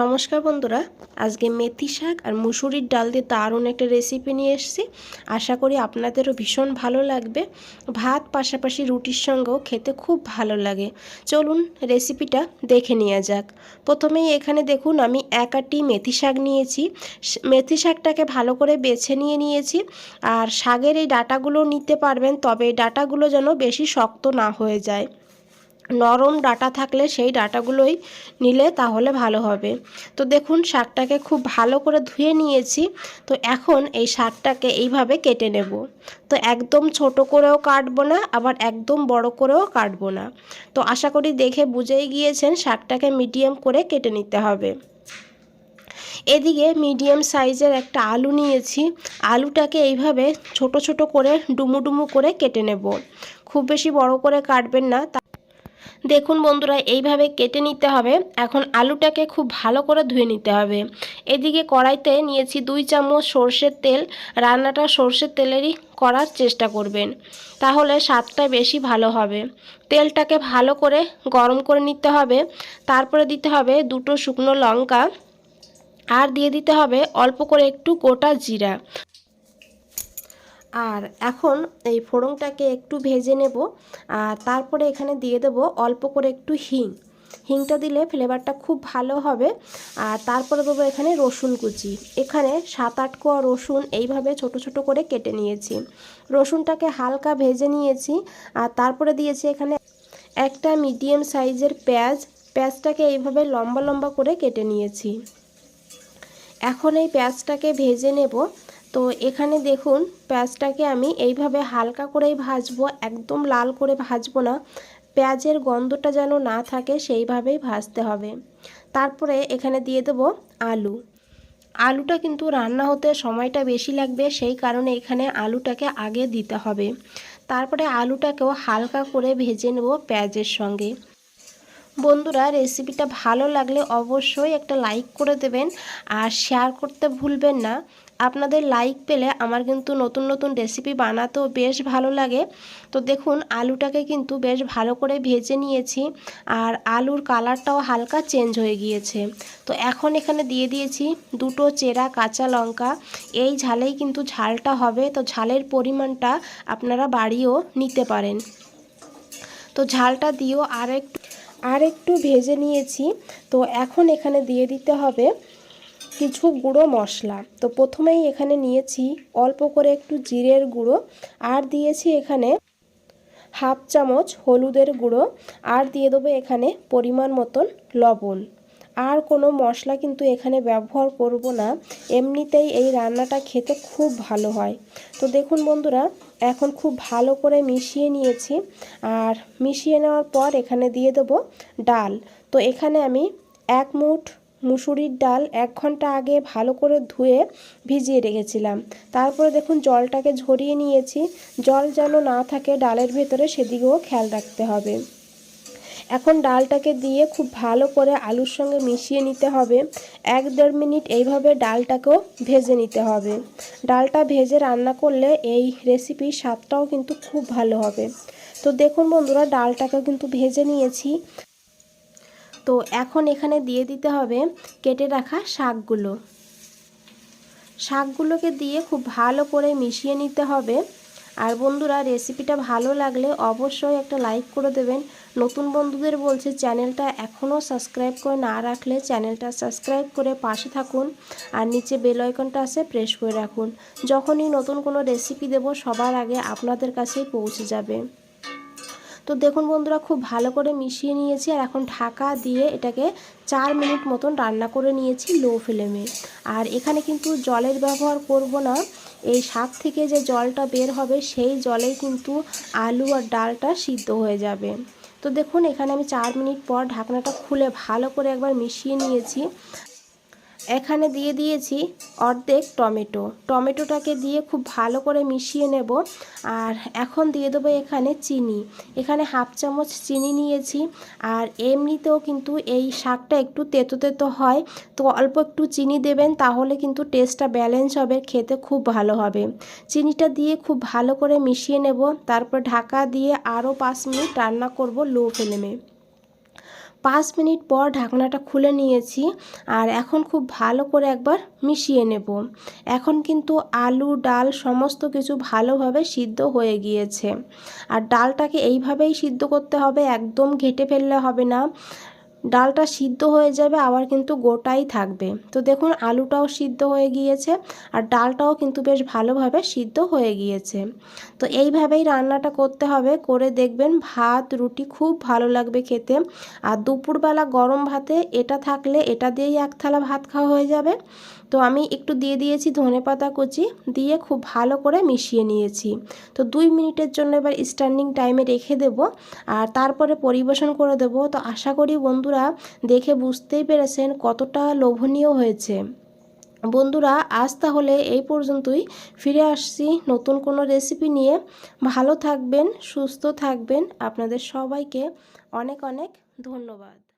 নমস্কার বন্ধুরা, আজকে মেথি শাক আর মুসুরির ডাল দিয়ে দারুণ একটা রেসিপি নিয়ে এসেছি। আশা করি আপনাদেরও ভীষণ ভালো লাগবে। ভাত পাশাপাশি রুটির সঙ্গেও খেতে খুব ভালো লাগে। চলুন রেসিপিটা দেখে নেওয়া যাক। প্রথমেই এখানে দেখুন, আমি এক আটি মেথি শাক নিয়েছি। মেথি শাকটাকে ভালো করে বেছে নিয়ে নিয়েছি। আর শাকের এই ডাটাগুলো নিতে পারবেন, তবে ডাটাগুলো যেন বেশি শক্ত না হয়ে যায়। নরম ডাটা থাকলে সেই ডাটাগুলোই নিলে তাহলে ভালো হবে। তো দেখুন, শাকটাকে খুব ভালো করে ধুয়ে নিয়েছি। তো এখন এই শাকটাকে এইভাবে কেটে নেব। তো একদম ছোট করেও কাটবো না, আবার একদম বড় করেও কাটবো না। তো আশা করি দেখে বুঝেই গিয়েছেন, শাকটাকে মিডিয়াম করে কেটে নিতে হবে। এদিকে মিডিয়াম সাইজের একটা আলু নিয়েছি। আলুটাকে এইভাবে ছোট ছোট করে ডুমু ডুমু করে কেটে নেব। খুব বেশি বড় করে কাটবেন না দেখুন বন্ধুরা, এইভাবে কেটে নিতে হবে। এখন আলুটাকে খুব ভালো করে ধুয়ে নিতে হবে। এদিকে কড়াইতে নিয়েছি দুই চামচ সর্ষের তেল। রান্নাটা সর্ষের তেলেরই করার চেষ্টা করবেন। তাহলে স্বাদটা বেশি ভালো হবে। তেলটাকে ভালো করে গরম করে নিতে হবে। তারপরে দিতে হবে দুটো শুকনো লঙ্কা। আর দিয়ে দিতে হবে অল্প করে একটু গোটা জিরা। আর এখন এই ফোড়নটাকে একটু ভেজে নেব, আর তারপরে এখানে দিয়ে দেব অল্প করে একটু হিং। হিংটা দিলে ফ্লেভারটা খুব ভালো হবে। আর তারপরে দেবো এখানে রসুন কুচি। এখানে সাত আট কোয়া রসুন এইভাবে ছোট ছোট করে কেটে নিয়েছি। রসুনটাকে হালকা ভেজে নিয়েছি, আর তারপরে দিয়েছি এখানে একটা মিডিয়াম সাইজের পেঁয়াজ। পেঁয়াজটাকে এইভাবে লম্বা লম্বা করে কেটে নিয়েছি। এখন এই পেঁয়াজটাকে ভেজে নেব তো এখানে দেখুন, পেঁয়াজটাকে আমি এইভাবে হালকা করেই ভাজবো, একদম লাল করে ভাজবো না। পেঁয়াজের গন্ধটা যেন না থাকে, সেইভাবেই ভাজতে হবে। তারপরে এখানে দিয়ে দেবো আলু। আলুটা কিন্তু রান্না হতে সময়টা বেশি লাগবে, সেই কারণে এখানে আলুটাকে আগে দিতে হবে। তারপরে আলুটাকেও হালকা করে ভেজে নেব পেঁয়াজের সঙ্গে। বন্ধুরা, রেসিপিটা ভালো লাগলে অবশ্যই একটা লাইক করে দেবেন আর শেয়ার করতে ভুলবেন না। আপনাদের লাইক পেলে আমার কিন্তু নতুন নতুন রেসিপি বানাতেও বেশ ভালো লাগে। তো দেখুন, আলুটাকে কিন্তু বেশ ভালো করে ভেজে নিয়েছি আর আলুর কালারটাও হালকা চেঞ্জ হয়ে গিয়েছে। তো এখন এখানে দিয়ে দিয়েছি দুটো চেরা কাঁচা লঙ্কা। এই ঝালেই কিন্তু ঝালটা হবে। তো ঝালের পরিমাণটা আপনারা বাড়িয়েও নিতে পারেন। তো ঝালটা দিয়েও আর একটু আর একটু ভেজে নিয়েছি। তো এখন এখানে দিয়ে দিতে হবে কিছু গুঁড়ো মশলা। তো প্রথমেই এখানে নিয়েছি অল্প করে একটু জিরের গুঁড়ো আর দিয়েছি এখানে হাফ চামচ হলুদের গুঁড়ো আর দিয়ে দেবো এখানে পরিমাণ মতন লবণ। আর কোনো মশলা কিন্তু এখানে ব্যবহার করব না। এমনিতেই এই রান্নাটা খেতে খুব ভালো হয়। তো দেখুন বন্ধুরা, এখন খুব ভালো করে মিশিয়ে নিয়েছি। আর মিশিয়ে নেওয়ার পর এখানে দিয়ে দেবো ডাল। তো এখানে আমি এক মুঠ মুসুরির ডাল এক ঘণ্টা আগে ভালো করে ধুয়ে ভিজিয়ে রেখেছিলাম। তারপরে দেখুন জলটাকে ঝরিয়ে নিয়েছি। জল যেন না থাকে ডালের ভেতরে সেদিকেও খেয়াল রাখতে হবে। এখন ডালটাকে দিয়ে খুব ভালো করে আলুর সঙ্গে মিশিয়ে নিতে হবে। এক দেড় মিনিট এইভাবে ডালটাকেও ভেজে নিতে হবে। ডালটা ভেজে রান্না করলে এই রেসিপির স্বাদটাও কিন্তু খুব ভালো হবে। তো দেখুন বন্ধুরা, ডালটাকেও কিন্তু ভেজে নিয়েছি। তো এখন এখানে দিয়ে দিতে হবে কেটে রাখা শাকগুলো। শাকগুলোকে দিয়ে খুব ভালো করে মিশিয়ে নিতে হবে। আর বন্ধুরা, রেসিপিটা ভালো লাগলে অবশ্যই একটা লাইক করে দেবেন। নতুন বন্ধুদের বলছে, চ্যানেলটা এখনও সাবস্ক্রাইব করে না রাখলে চ্যানেলটা সাবস্ক্রাইব করে পাশে থাকুন আর নিচে বেল আইকনটা আছে প্রেস করে রাখুন। যখনই নতুন কোনো রেসিপি দেব, সবার আগে আপনাদের কাছেই পৌঁছে যাবে। তো দেখুন বন্ধুরা, খুব ভালো করে মিশিয়ে নিয়েছি আর এখন ঢাকা দিয়ে এটাকে চার মিনিট মতন রান্না করে নিয়েছি লো ফ্লেমে। আর এখানে কিন্তু জলের ব্যবহার করব না। এই শাক থেকে যে জলটা বের হবে, সেই জলেই কিন্তু আলু আর ডালটা সিদ্ধ হয়ে যাবে। তো দেখুন, এখানে আমি চার মিনিট পর ঢাকনাটা খুলে ভালো করে একবার মিশিয়ে নিয়েছি। এখানে দিয়ে দিয়েছি অর্ধেক টমেটো। টমেটোটাকে দিয়ে খুব ভালো করে মিশিয়ে নেব। আর এখন দিয়ে দেবো এখানে চিনি। এখানে হাফ চামচ চিনি নিয়েছি। আর এমনিতেও কিন্তু এই শাকটা একটু তেতো তেতো হয়। তো অল্প একটু চিনি দেবেন, তাহলে কিন্তু টেস্টটা ব্যালেন্স হবে, খেতে খুব ভালো হবে। চিনিটা দিয়ে খুব ভালো করে মিশিয়ে নেব। তারপর ঢাকা দিয়ে আরও পাঁচ মিনিট রান্না করব লো ফ্লেমে পাঁচ মিনিট পর ঢাকনাটা খুলে নিয়েছি আর এখন খুব ভালো করে একবার মিশিয়ে নেব। এখন কিন্তু আলু, ডাল সমস্ত কিছু ভালোভাবে সিদ্ধ হয়ে গিয়েছে। আর ডালটাকে এইভাবেই সিদ্ধ করতে হবে, একদম ঘেটে ফেললে হবে না। ডালটা সিদ্ধ হয়ে যাবে, আবার কিন্তু গোটাই থাকবে। তো দেখুন, আলুটাও সিদ্ধ হয়ে গিয়েছে আর ডালটাও কিন্তু বেশ ভালোভাবে সিদ্ধ হয়ে গিয়েছে। তো এইভাবেই রান্নাটা করতে হবে। করে দেখবেন ভাত, রুটি খুব ভালো লাগবে খেতে। আর দুপুরবেলা গরম ভাতে এটা থাকলে এটা দিয়েই এক থালা ভাত খাওয়া হয়ে যাবে। তো আমি একটু দিয়ে দিয়েছি ধনে পাতা কুচি, দিয়ে খুব ভালো করে মিশিয়ে নিয়েছি। তো দুই মিনিটের জন্য এবার স্ট্যান্ডিং টাইমে রেখে দেব। আর তারপরে পরিবেশন করে দেব। তো আশা করি বন্ধুরা দেখে বুঝতেই পেরেছেন কতটা লোভনীয় হয়েছে। বন্ধুরা, আজ তাহলে এই পর্যন্তই। ফিরে আসছি নতুন কোনো রেসিপি নিয়ে। ভালো থাকবেন, সুস্থ থাকবেন। আপনাদের সবাইকে অনেক অনেক ধন্যবাদ।